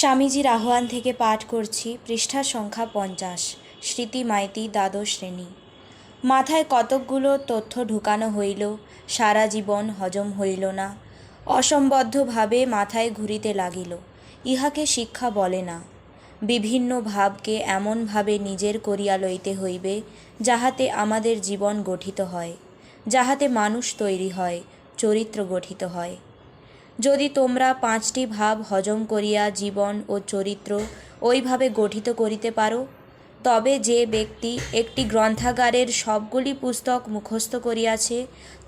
স্বামীজির আহ্বান থেকে পাঠ করছি পৃষ্ঠা সংখ্যা পঞ্চাশ, স্মৃতি মাইতি দ্বাদশ শ্রেণি। মাথায় কতকগুলো তথ্য ঢুকানো হইল, সারা জীবন হজম হইল না, অসম্বদ্ধভাবে মাথায় ঘুরিতে লাগিল, ইহাকে শিক্ষা বলে না। বিভিন্ন ভাবকে এমনভাবে নিজের করিয়া লইতে হইবে, যাহাতে আমাদের জীবন গঠিত হয়, যাহাতে মানুষ তৈরি হয়, চরিত্র গঠিত হয়। যদি তোমরা পাঁচটি ভাব হজম করিয়া জীবন ও চরিত্র ওইভাবে গঠিত করিতে পারো, তবে যে ব্যক্তি একটি গ্রন্থাগারের সবগুলি পুস্তক মুখস্থ করিয়াছে,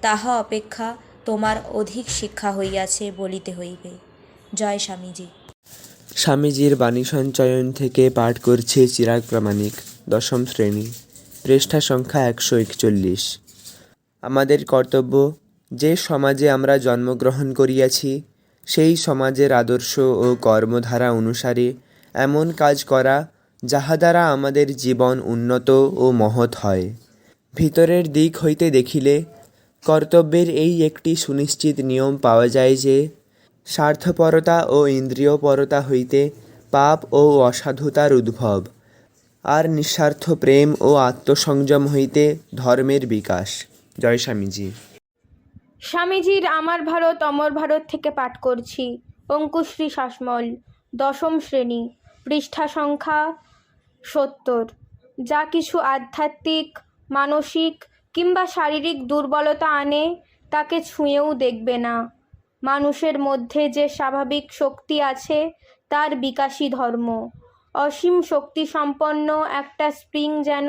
তাহা অপেক্ষা তোমার অধিক শিক্ষা হইয়াছে বলিতে হইবে। জয় স্বামীজি। স্বামীজির বাণী সঞ্চয়ন থেকে পাঠ করছে চিরাগ প্রামাণিক, দশম শ্রেণি, পৃষ্ঠা সংখ্যা একশো একচল্লিশ। আমাদের কর্তব্য যে সমাজে আমরা জন্মগ্রহণ করিয়াছি, সেই সমাজের আদর্শ ও কর্মধারা অনুসারে এমন কাজ করা যাহা দ্বারা আমাদের জীবন উন্নত ও মহৎ হয়। ভিতরের দিক হইতে দেখিলে, কর্তব্যের এই একটি সুনিশ্চিত নিয়ম পাওয়া যায় যে, স্বার্থপরতা ও ইন্দ্রিয়পরতা হইতে পাপ ও অসাধুতার উদ্ভব, আর নিঃস্বার্থ প্রেম ও আত্মসংযম হইতে ধর্মের বিকাশ। জয় স্বামীজি। স্বামীজির আমার ভারত, অমর ভারত থেকে পাঠ করছি। অঙ্কুশ্রী শাসমল, দশম শ্রেণি, পৃষ্ঠা সংখ্যা সত্তর। যা কিছু আধ্যাত্মিক, মানসিক কিংবা শারীরিক দুর্বলতা আনে, তাকে ছুঁয়েও দেখবে না। মানুষের মধ্যে যে স্বাভাবিক শক্তি আছে, তার বিকাশী ধর্ম। অসীম শক্তি সম্পন্ন একটা স্প্রিং যেন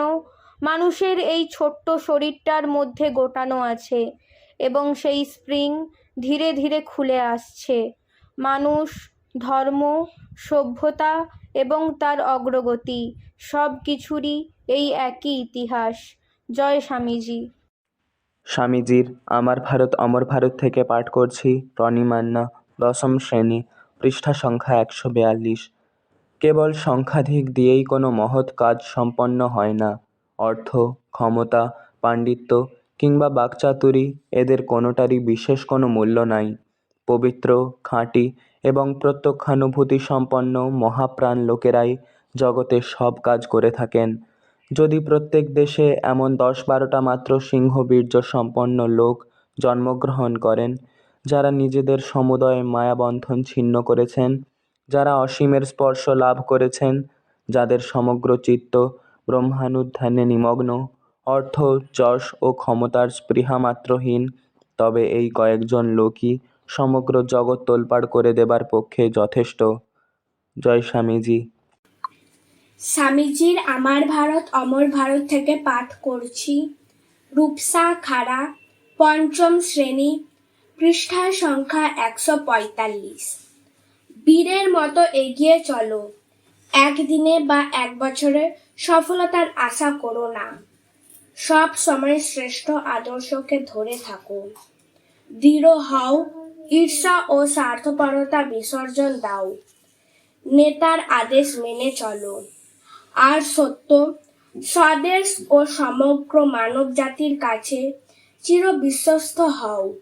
মানুষের এই ছোট্ট শরীরটার মধ্যে গোটানো আছে। এবং সেই স্প্রিং ধীরে ধীরে খুলে আসছে। মানুষ, ধর্ম, সভ্যতা এবং তার অগ্রগতি সব কিছুরই এই একই ইতিহাস। জয় স্বামীজি। স্বামীজির আমার ভারত, অমর ভারত থেকে পাঠ করছি রনি মান্না, দশম শ্রেণি, পৃষ্ঠা সংখ্যা একশো বিয়াল্লিশ। কেবল সংখ্যাধিক দিয়েই কোনো মহৎ কাজ সম্পন্ন হয় না। অর্থ, ক্ষমতা, পাণ্ডিত্য কিংবা বাকচাতুরি এদের কোনোটারই বিশেষ কোনো মূল্য নাই। পবিত্র, খাঁটি এবং প্রত্যক্ষানুভূতি সম্পন্ন মহাপ্রাণ লোকেরাই জগতের সব কাজ করে থাকেন। যদি প্রত্যেক দেশে এমন দশ বারোটা মাত্র সিংহবীর্য সম্পন্ন লোক জন্মগ্রহণ করেন, যারা নিজেদের সমুদয় মায়াবন্ধন ছিন্ন করেছেন, যারা অসীমের স্পর্শ লাভ করেছেন, যাদের সমগ্র চিত্ত ব্রহ্মানুধ্যানে নিমগ্ন অর্থ, যশ ও ক্ষমতার স্পৃহা মাত্রহীন তবে এই কয়েকজন লোকই সমগ্র জগৎ তোলপাড় করে দেবার পক্ষে যথেষ্ট। জয় স্বামীজি। স্বামীজির আমার ভারত, অমর ভারত থেকে পাঠ করছি। রূপসা খাড়া, পঞ্চম শ্রেণি পৃষ্ঠা সংখ্যা একশো পঁয়তাল্লিশ। বীরের মতো এগিয়ে চলো। একদিনে বা এক বছরে সফলতার আশা করো না। সব সময় শ্রেষ্ঠ আদর্শকে ধরে থাকো দৃঢ় হও, ঈর্ষা ও স্বার্থপরতা বিসর্জন দাও। নেতার আদেশ মেনে চলো। আর সত্য, স্বদেশ ও সমগ্র মানব জাতির কাছে চির বিশ্বস্ত হও।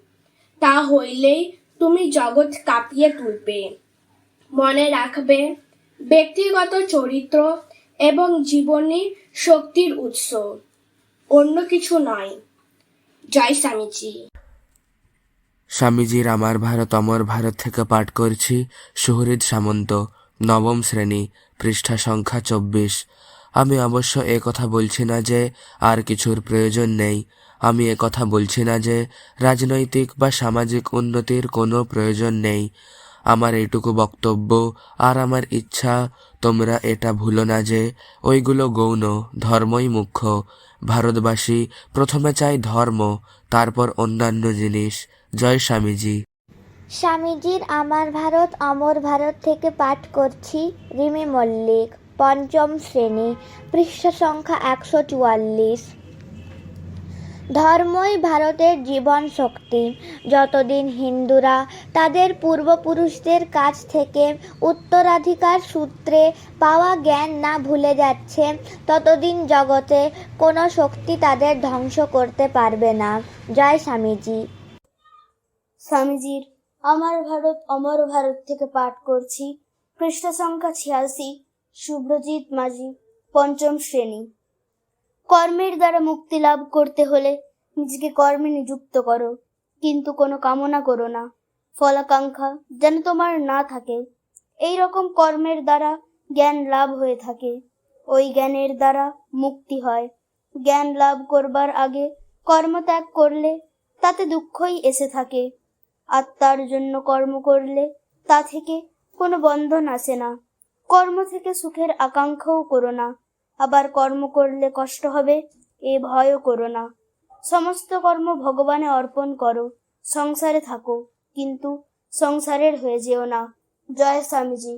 তা হইলেই তুমি জগৎ কাঁপিয়ে তুলবে। মনে রাখবে, ব্যক্তিগত চরিত্র এবং জীবনী শক্তির উৎস। অন্য কিছু নয় জয় স্বামীজি। স্বামীজির আমার ভারত, অমর ভারত থেকে পাঠ করছি সুহৃদ সামন্ত, নবম শ্রেণি, পৃষ্ঠা সংখ্যা চব্বিশ। আমি অবশ্য এ কথা বলছি না যে আর কিছুর প্রয়োজন নেই। আমি এ কথা বলছি না যে রাজনৈতিক বা সামাজিক উন্নতির কোনো প্রয়োজন নেই। আমার এইটুকু বক্তব্য আর আমার ইচ্ছা, তোমরা এটা ভুলো না যে ওইগুলো গৌণ, ধর্মই মুখ্য। ভারতবাসী প্রথমে চাই ধর্ম, তারপর অন্যান্য জিনিস। জয় স্বামীজি। স্বামীজির আমার ভারত, অমর ভারত থেকে পাঠ করছি রিমি মল্লিক, পঞ্চম শ্রেণি, পৃষ্ঠা সংখ্যা একশো চুয়াল্লিশ। ধর্মই ভারতের জীবন শক্তি যতদিন হিন্দুরা তাদের পূর্বপুরুষদের কাছ থেকে উত্তরাধিকার সূত্রে পাওয়া জ্ঞান না ভুলে যাচ্ছে, ততদিন জগতে কোনো শক্তি তাদের ধ্বংস করতে পারবে না। জয় স্বামীজি। স্বামীজির, আমার ভারত, অমর ভারত থেকে পাঠ করছি। পৃষ্ঠা সংখ্যা ছিয়াশি শুভ্রজিৎ মাঝি, পঞ্চম শ্রেণি। কর্মের দ্বারা মুক্তি লাভ করতে হলে নিজেকে কর্মে নিযুক্ত করো। কিন্তু কোনো কামনা করো না। ফলাকাঙ্ক্ষা যেন তোমার না থাকে। এই রকম কর্মের দ্বারা জ্ঞান লাভ হয়ে থাকে। ওই জ্ঞানের দ্বারা মুক্তি হয়। জ্ঞান লাভ করবার আগে কর্মত্যাগ করলে তাতে দুঃখই এসে থাকে। আত্মার জন্য কর্ম করলে তা থেকে কোনো বন্ধন আসে না। কর্ম থেকে সুখের আকাঙ্ক্ষাও করো না। আবার কর্ম করলে কষ্ট হবে, এ ভয়ও করো না। সমস্ত কর্ম ভগবানে অর্পণ করো, সংসারে থাকো, কিন্তু সংসারের হয়ে যেও না। জয় স্বামীজি।